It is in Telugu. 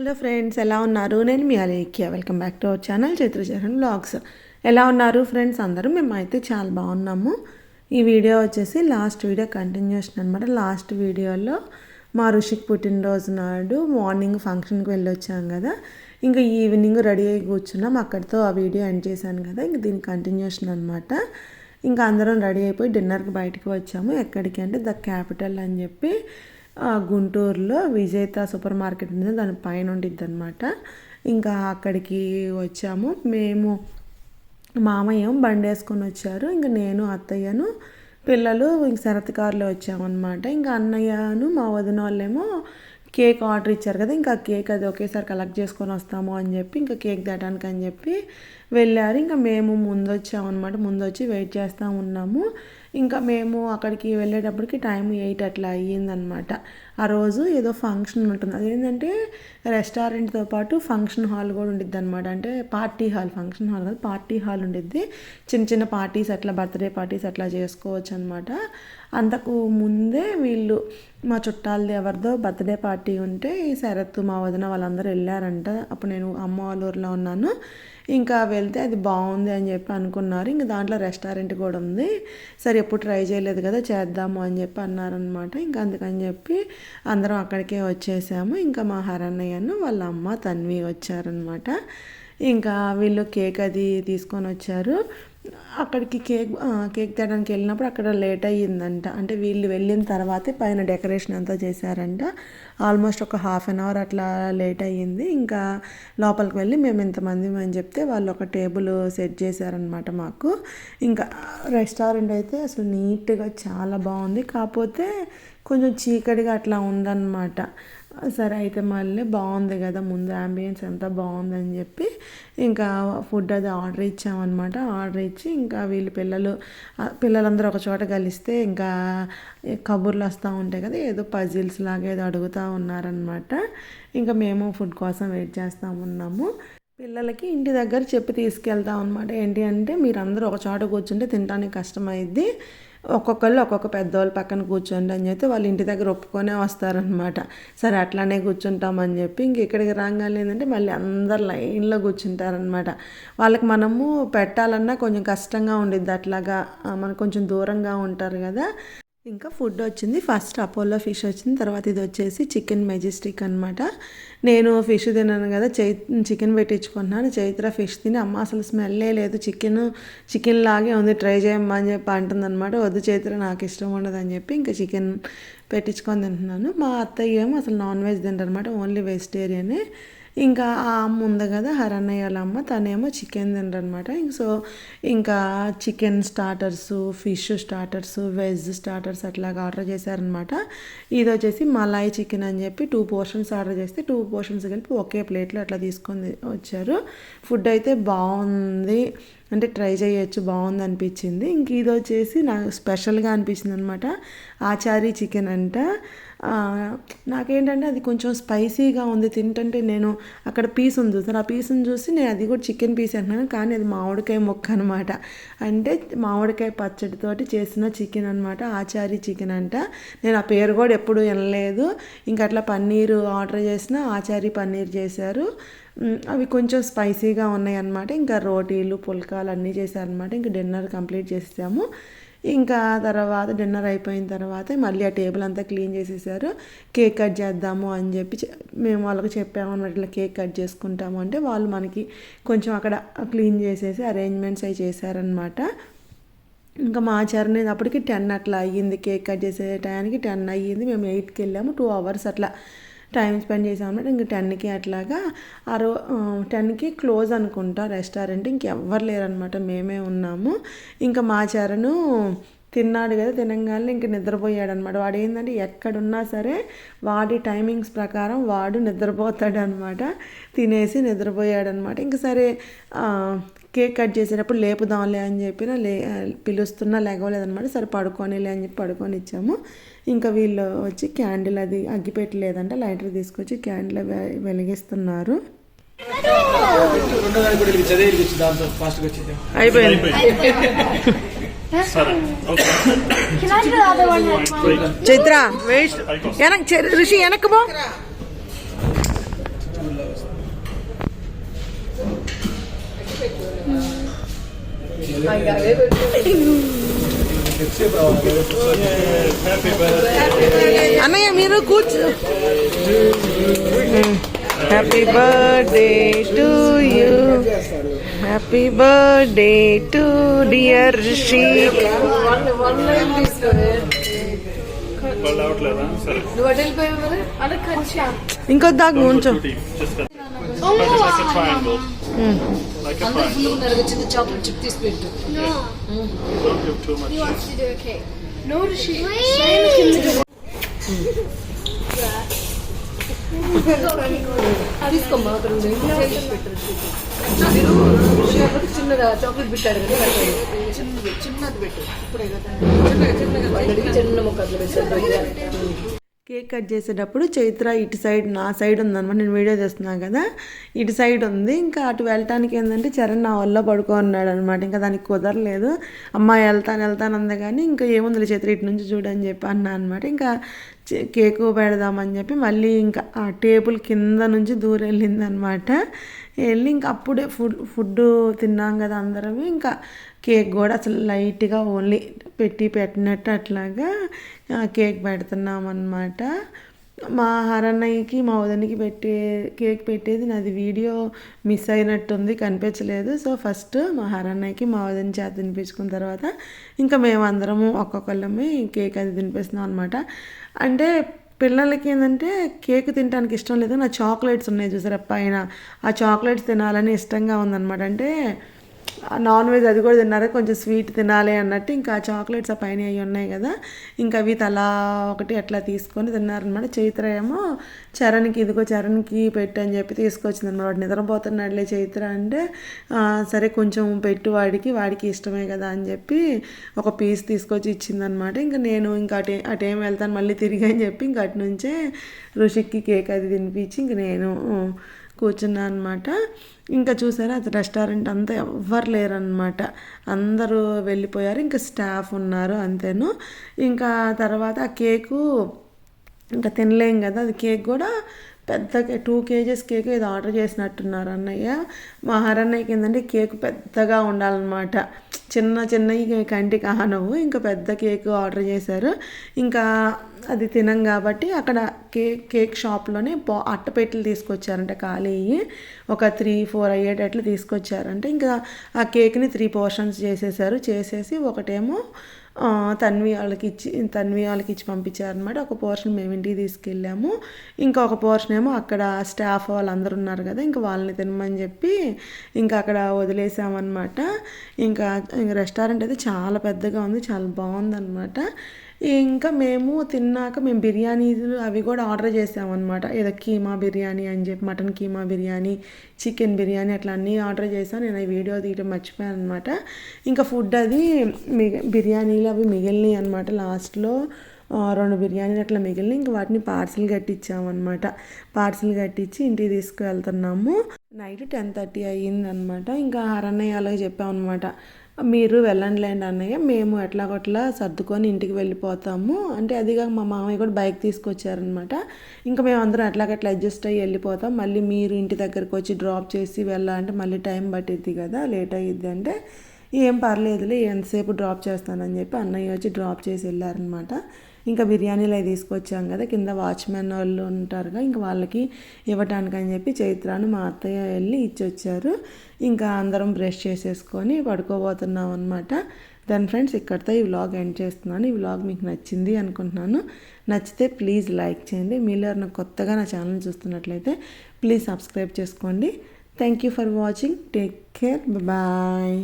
హలో ఫ్రెండ్స్ ఎలా ఉన్నారు? నేను మీ Alekhya. Welcome back to our channel Chitracharan blogs ఎలా ఉన్నారు ఫ్రెండ్స్? అందరూ మేమైతే చాలా బాగున్నాము. ఈ వీడియో వచ్చేసి లాస్ట్ వీడియో కంటిన్యూషన్ అనమాట లాస్ట్ వీడియోలో మా ఋషికి పుట్టినరోజు నాడు మార్నింగ్ ఫంక్షన్కి వెళ్ళి వచ్చాం కదా. ఇంకా ఈవినింగ్ రెడీ అయ్యి కూర్చున్నాం. అక్కడితో ఆ వీడియో ఎండ్ చేశాను కదా. ఇంక దీని కంటిన్యూషన్ అనమాట ఇంకా అందరం రెడీ అయిపోయి డిన్నర్కి బయటకు వచ్చాము. ఎక్కడికి అంటే ద క్యాపిటల్ అని చెప్పి గుంటూరులో విజేత సూపర్ మార్కెట్ ఉంది. దాని పైన ఉండిద్ది అనమాట ఇంకా అక్కడికి వచ్చాము. మేము మామయ్య బండి వేసుకొని వచ్చారు. ఇంకా నేను అత్తయ్యను పిల్లలు ఇంక శరత్ కారులో వచ్చామన్నమాట. ఇంకా అన్నయ్యను మా వదిన వాళ్ళేమో కేక్ ఆర్డర్ ఇచ్చారు కదా ఇంకా కేక్ అది ఒకేసారి కలెక్ట్ చేసుకొని వస్తాము అని చెప్పి ఇంకా కేక్ తేటానికి అని చెప్పి వెళ్ళారు. ఇంకా మేము ముందు వచ్చామన్నమాట ముందు వచ్చి వెయిట్ చేస్తూ ఉన్నాము. ఇంకా మేము అక్కడికి వెళ్ళేటప్పటికి టైం ఎయిట్ అట్లా అయ్యిందనమాట ఆ రోజు ఏదో ఫంక్షన్ ఉంటుంది అదేంటంటే రెస్టారెంట్తో పాటు ఫంక్షన్ హాల్ కూడా ఉండిద్ది అనమాట అంటే పార్టీ హాల్ ఫంక్షన్ హాల్ కాదు పార్టీ హాల్ ఉండిద్ది. చిన్న చిన్న పార్టీస్ అట్లా బర్త్డే పార్టీస్ అట్లా చేసుకోవచ్చు అనమాట అంతకు ముందే వీళ్ళు మా చుట్టాలది ఎవరిదో బర్త్డే పార్టీ ఉంటే ఈ శరత్ మా వదిన వాళ్ళందరూ వెళ్ళారంట. అప్పుడు నేను అమ్మ వాళ్ళ ఊర్లో ఉన్నాను. ఇంకా వెళ్తే అది బాగుంది అని చెప్పి అనుకున్నారు. ఇంకా దాంట్లో రెస్టారెంట్ కూడా ఉంది. సరే ఎప్పుడు ట్రై చేయలేదు కదా చేద్దాము అని చెప్పి అన్నారనమాట ఇంకా అందుకని చెప్పి అందరం అక్కడికే వచ్చేసాము. ఇంకా మా హరన్నయ్యను వాళ్ళ అమ్మ తన్వి వచ్చారనమాట ఇంకా వీళ్ళు కేక్ అది తీసుకొని వచ్చారు. అక్కడికి కేక్ కేక్ తేడానికి వెళ్ళినప్పుడు అక్కడ లేట్ అయ్యిందంట. అంటే వీళ్ళు వెళ్ళిన తర్వాతే పైన డెకరేషన్ అంతా చేశారంట. ఆల్మోస్ట్ ఒక హాఫ్ అన్ అవర్ అట్లా లేట్ అయ్యింది. ఇంకా లోపలికి వెళ్ళి మేము ఇంతమంది అని చెప్తే వాళ్ళు ఒక టేబుల్ సెట్ చేశారనమాట మాకు. ఇంకా రెస్టారెంట్ అయితే అసలు నీట్గా చాలా బాగుంది. కాకపోతే కొంచెం చీకటిగా అట్లా ఉందన్నమాట. సరే అయితే మళ్ళీ బాగుంది కదా ముందు అంబియన్స్ అంతా బాగుందని చెప్పి ఇంకా ఫుడ్ అది ఆర్డర్ ఇచ్చామన్నమాట. ఆర్డర్ ఇచ్చి ఇంకా వీళ్ళు పిల్లలు పిల్లలందరూ ఒక చోట కలిస్తే ఇంకా కబుర్లు వస్తూ ఉంటాయి కదా ఏదో పజిల్స్ లాగా ఏదో అడుగుతూ ఉన్నారనమాట ఇంకా మేము ఫుడ్ కోసం వెయిట్ చేస్తూ ఉన్నాము. పిల్లలకి ఇంటి దగ్గర చెప్పి తీసుకెళ్తాం అనమాట ఏంటి అంటే మీరందరూ ఒక చోట కూర్చుంటే తినడానికి కష్టమైద్ది. ఒక్కొక్కళ్ళు ఒక్కొక్క పెద్దవాళ్ళు పక్కన కూర్చోండి అని చెప్పి వాళ్ళు ఇంటి దగ్గర ఒప్పుకొనే వస్తారనమాట సరే అట్లానే కూర్చుంటామని చెప్పి ఇంక ఇక్కడికి రాగానే ఏంటంటే మళ్ళీ అందరు లైన్లో కూర్చుంటారనమాట వాళ్ళకి మనము పెట్టాలన్నా కొంచెం కష్టంగా ఉండిద్ది అట్లాగా మనకు కొంచెం దూరంగా ఉంటారు కదా. ఇంకా ఫుడ్ వచ్చింది. ఫస్ట్ అపోలో ఫిష్ వచ్చింది. తర్వాత ఇది వచ్చేసి చికెన్ మెజెస్టిక్ అనమాట నేను ఫిష్ తిన్నాను కదా చై చికెన్ పెట్టించుకున్నాను చైత్ర ఫిష్ తిని అమ్మ అసలు స్మెల్లే లేదు. చికెన్ చికెన్ లాగే ఉంది. ట్రై చేయమ్మా అని చెప్పి అంటుందన్నమాట. వద్దు చైత్ర నాకు ఇష్టం ఉండదు అని చెప్పి ఇంకా చికెన్ పెట్టించుకొని తింటున్నాను. మా అత్తయ్య ఏమో అసలు నాన్ వెజ్ తింటారనమాట ఓన్లీ వెజిటేరియనే ఇంకా ఆ అమ్మ ఉంది కదా హరన్నయ్య వాళ్ళ అమ్మ తనేమో చికెన్ తినరనమాట ఇంక సో ఇంకా chicken starters fish starters veg starters అట్లాగా ఆర్డర్ చేశారనమాట ఇది వచ్చేసి మలాయ్ చికెన్ అని చెప్పి టూ పోర్షన్స్ ఆర్డర్ చేస్తే టూ పోర్షన్స్ కలిపి ఒకే ప్లేట్లో అట్లా తీసుకొని వచ్చారు. ఫుడ్ అయితే బాగుంది. అంటే ట్రై చేయొచ్చు బాగుంది అనిపించింది ఇంక ఇది వచ్చేసి నాకు స్పెషల్గా అనిపించింది అనమాట ఆచారి చికెన్ అంట. నాకేంటంటే అది కొంచెం స్పైసీగా ఉంది. తింటుంటే నేను అక్కడ పీస్ ఉంది చూసాను ఆ పీస్ని చూసి నేను అది కూడా చికెన్ పీస్ అంటున్నాను. కానీ అది మామిడికాయ మొక్క అనమాట. అంటే మామిడికాయ పచ్చడితోటి చేసిన చికెన్ అనమాట. ఆచారి చికెన్ అంట. నేను ఆ పేరు కూడా ఎప్పుడు వినలేదు. ఇంకా అట్లా పన్నీరు ఆర్డర్ చేసిన ఆచారి పన్నీర్ చేశారు. అవి కొంచెం స్పైసీగా ఉన్నాయి అన్నమాట ఇంకా రోటీలు పుల్కాలు అన్నీ చేశారనమాట ఇంకా డిన్నర్ కంప్లీట్ చేసాము ఇంకా తర్వాత డిన్నర్ అయిపోయిన తర్వాత మళ్ళీ ఆ టేబుల్ అంతా క్లీన్ చేసేసారు. కేక్ కట్ చేద్దాము అని చెప్పి మేము వాళ్ళకి చెప్పాము అనమాట ఇట్లా కేక్ కట్ చేసుకుంటాము. అంటే వాళ్ళు మనకి కొంచెం అక్కడ క్లీన్ చేసేసి అరేంజ్మెంట్స్ అవి చేశారనమాట ఇంకా మా చరణ్ అప్పటికి టెన్ అట్లా అయ్యింది. కేక్ కట్ చేసే టైంకి టెన్ అయ్యింది. మేము ఎయిట్కి వెళ్ళాము. టూ అవర్స్ అట్లా టైం స్పెండ్ చేసాం ఇంక ఇంకా టెన్కి అట్లాగా ఆ రో టెన్కి క్లోజ్ అనుకుంటా రెస్టారెంట్. ఇంకెవ్వరు లేరనమాట మేమే ఉన్నాము. ఇంకా మా చరణ్ తిన్నాడు కదా తినగానే ఇంక నిద్రపోయాడు అనమాట వాడు ఏంటంటే ఎక్కడున్నా సరే వాడి టైమింగ్స్ ప్రకారం వాడు నిద్రపోతాడు అనమాట తినేసి నిద్రపోయాడు అనమాట ఇంక సరే కేక్ కట్ చేసేటప్పుడు లేపుదాంలే అని చెప్పిన లే పిలుస్తున్నా లేగవలేదనమాట సరే పడుకోనిలే అని చెప్పి పడుకొని ఇచ్చాము. ఇంకా వీళ్ళు వచ్చి క్యాండిల్ అది అగ్గిపెట్టలేదంట లైటర్ తీసుకొచ్చి క్యాండిల్ వెలిగిస్తున్నారు. అయిపోయింది. I? చైత్ర వెనక్ ఋషి వెనక్కి పో. రావాలి Happy birthday. అన్నయ్య మీరు కూర్చో. Happy birthday to you happy birthday to dear Rishi వాళ్ళు అవట్లేదా సరే అది ఖర్చు ఇంకో దాకా ఉంచు. Like a. Like a triangle. చిన్న చాక్లెట్ చిప్ తీసి పెట్టు No. Don't give too much. He wants to do a cake. No, she. తీసుకోమ్మా ఒక రెండు చేసి పెట్టు మీరు షేర్లకు చిన్నగా చాక్లెట్ పెట్టాడు కదా పెట్టండి. చిన్నది చిన్నది పెట్టు ఇప్పుడే కదా చిన్నగా చిన్నగా చిన్న ముక్క అట్లా పెట్టాడు కేక్ కట్ చేసేటప్పుడు చైత్ర ఇటు సైడ్ నా సైడ్ ఉందన్నమాట. నేను వీడియో చేస్తున్నాను కదా. ఇటు సైడ్ ఉంది. ఇంకా అటు వెళ్ళటానికి ఏంటంటే చరణ్ నా వల్ల పడుకున్నాడు అనమాట ఇంకా దానికి కుదరలేదు. అమ్మాయి వెళ్తాను వెళ్తాను అంది కానీ ఇంకా ఏముంది చైత్ర ఇటు నుంచి చూడని చెప్పి అన్నా అనమాట ఇంకా కేకు పెడదామని చెప్పి మళ్ళీ ఇంకా ఆ టేబుల్ కింద నుంచి దూరం వెళ్ళింది అనమాట వెళ్ళి ఇంకా అప్పుడే ఫుడ్ ఫుడ్ తిన్నాం కదా అందరం ఇంకా కేక్ కూడా అసలు లైట్గా ఓన్లీ పెట్టి పెట్టినట్టు అట్లాగా కేక్ పెడుతున్నాం అనమాట మా హరన్నయ్యకి మా వదనికి పెట్టే కేక్ పెట్టేది నాది వీడియో మిస్ అయినట్టుంది కనిపించలేదు. సో ఫస్ట్ మా హరన్నయ్యకి మా వదని చేత తినిపించుకున్న తర్వాత ఇంకా మేమందరము ఒక్కొక్కళ్ళమే కేక్ అది తినిపిస్తున్నాం అనమాట అంటే పిల్లలకి ఏంటంటే కేక్ తినడానికి ఇష్టం లేదు. నా చాక్లెట్స్ ఉన్నాయి చూసారా పైన. ఆ చాక్లెట్స్ తినాలని ఇష్టంగా ఉందన్నమాట. అంటే నాన్ వెజ్ అది కూడా తిన్నారా? కొంచెం స్వీట్ తినాలి అన్నట్టు ఇంకా చాక్లెట్స్ ఆ పైన అవి ఉన్నాయి కదా. ఇంకా అవి తలా ఒకటి అట్లా తీసుకొని తిన్నారనమాట. చైత్ర ఏమో చరణ్కి ఇదిగో చరణ్కి పెట్టు అని చెప్పి తీసుకొచ్చింది అనమాట వాడు నిద్రపోతున్నాడులే చైత్ర అంటే సరే కొంచెం పెట్టు వాడికి వాడికి ఇష్టమే కదా అని చెప్పి ఒక పీస్ తీసుకొచ్చి ఇచ్చిందనమాట. ఇంకా నేను ఇంకా అటే అటేం వెళ్తాను మళ్ళీ తిరిగి అని చెప్పి ఇంకా అటు నుంచే ఋషిక్కి కేక్ అది తినిపించి ఇంక నేను కూర్చున్నా అనమాట ఇంకా చూసారా అది రెస్టారెంట్ అంతా ఎవ్వరు లేరనమాట అందరూ వెళ్ళిపోయారు ఇంకా స్టాఫ్ ఉన్నారు అంతేను. ఇంకా తర్వాత ఆ కేకు ఇంకా తినలేం కదా అది కేక్ కూడా పెద్ద టూ కేజెస్ కేక్ ఇది ఆర్డర్ చేసినట్టున్నారు అన్నయ్య. మా హరన్నయ్యకి ఏంటంటే కేక్ పెద్దగా ఉండాలన్నమాట. చిన్న చిన్నవి కంటికి ఆనవు ఇంకా పెద్ద కేక్ ఆర్డర్ చేశారు. ఇంకా అది తినం కాబట్టి అక్కడ కేక్ కేక్ షాప్లోనే పో అట్టపెట్టెలు తీసుకొచ్చారంట ఖాళీ ఒక త్రీ ఫోర్ అయ్యేటట్లు తీసుకొచ్చారంటే. ఇంకా ఆ కేక్ని త్రీ పోర్షన్స్ చేసేసారు. చేసేసి ఒకటేమో తన్వి వాళ్ళకి ఇచ్చి తన్వి వాళ్ళకి ఇచ్చి పంపించారనమాట ఒక పోర్షన్ మేము ఇంటికి తీసుకెళ్ళాము. ఇంకా ఒక పోర్షన్ ఏమో అక్కడ స్టాఫ్ వాళ్ళందరూ ఉన్నారు కదా ఇంకా వాళ్ళని తినమని చెప్పి ఇంకా అక్కడ వదిలేసామన్నమాట. ఇంకా ఇంకా రెస్టారెంట్ అయితే చాలా పెద్దగా ఉంది చాలా బాగుందన్నమాట. ఇంకా మేము తిన్నాక మేము బిర్యానీలు అవి కూడా ఆర్డర్ చేసామన్నమాట. ఏదో కీమా బిర్యానీ అని చెప్పి మటన్ కీమా బిర్యానీ చికెన్ బిర్యానీ అట్లా అన్నీ ఆర్డర్ చేశాను నేను ఈ వీడియో తీయడం మర్చిపోయాను అనమాట ఇంకా ఫుడ్ అది మిగ బిర్యానీలు అవి మిగిలినాయి అనమాట లాస్ట్లో. రెండు బిర్యానీలు అట్లా మిగిలిన ఇంక వాటిని పార్సిల్ కట్టించామన్నమాట. పార్సిల్ కట్టించి ఇంటికి తీసుకువెళ్తున్నాము. నైట్ టెన్ థర్టీ అయ్యిందనమాట ఇంకా హరన్నయ్య అలాగే చెప్పామన్నమాట. మీరు వెళ్ళండిలేండి అన్నయ్య. మేము ఎట్లాగొట్లా సర్దుకొని ఇంటికి వెళ్ళిపోతాము. అంటే అదిగా మా మామయ్య కూడా బైక్ తీసుకొచ్చారనమాట. ఇంకా మేము అందరం ఎట్లాగట్లా అడ్జస్ట్ అయ్యి వెళ్ళిపోతాం. మళ్ళీ మీరు ఇంటి దగ్గరకు వచ్చి డ్రాప్ చేసి వెళ్ళాలంటే మళ్ళీ టైం పట్టిద్ది కదా లేట్ అయ్యిద్ది అంటే ఏం పర్లేదులే ఎంతసేపు డ్రాప్ చేస్తానని చెప్పి అన్నయ్య వచ్చి డ్రాప్ చేసి వెళ్ళారనమాట. ఇంకా బిర్యానీలు అవి తీసుకొచ్చాం కదా కింద వాచ్మెన్ వాళ్ళు ఉంటారుగా ఇంకా వాళ్ళకి ఇవ్వటానికి అని చెప్పి చైత్రాను మా అత్తయ్య వెళ్ళి ఇచ్చొచ్చారు. ఇంకా అందరం బ్రష్ చేసేసుకొని పడుకోబోతున్నాం అనమాట దెన్ ఫ్రెండ్స్ ఇక్కడితో ఈ వ్లాగ్ ఎండ్ చేస్తున్నాను. ఈ వ్లాగ్ మీకు నచ్చింది అనుకుంటున్నాను. నచ్చితే ప్లీజ్ లైక్ చేయండి. మీలో ఎవరైనా కొత్తగా నా ఛానల్ చూస్తున్నట్లయితే ప్లీజ్ సబ్స్క్రైబ్ చేసుకోండి. Thank you for watching take care bye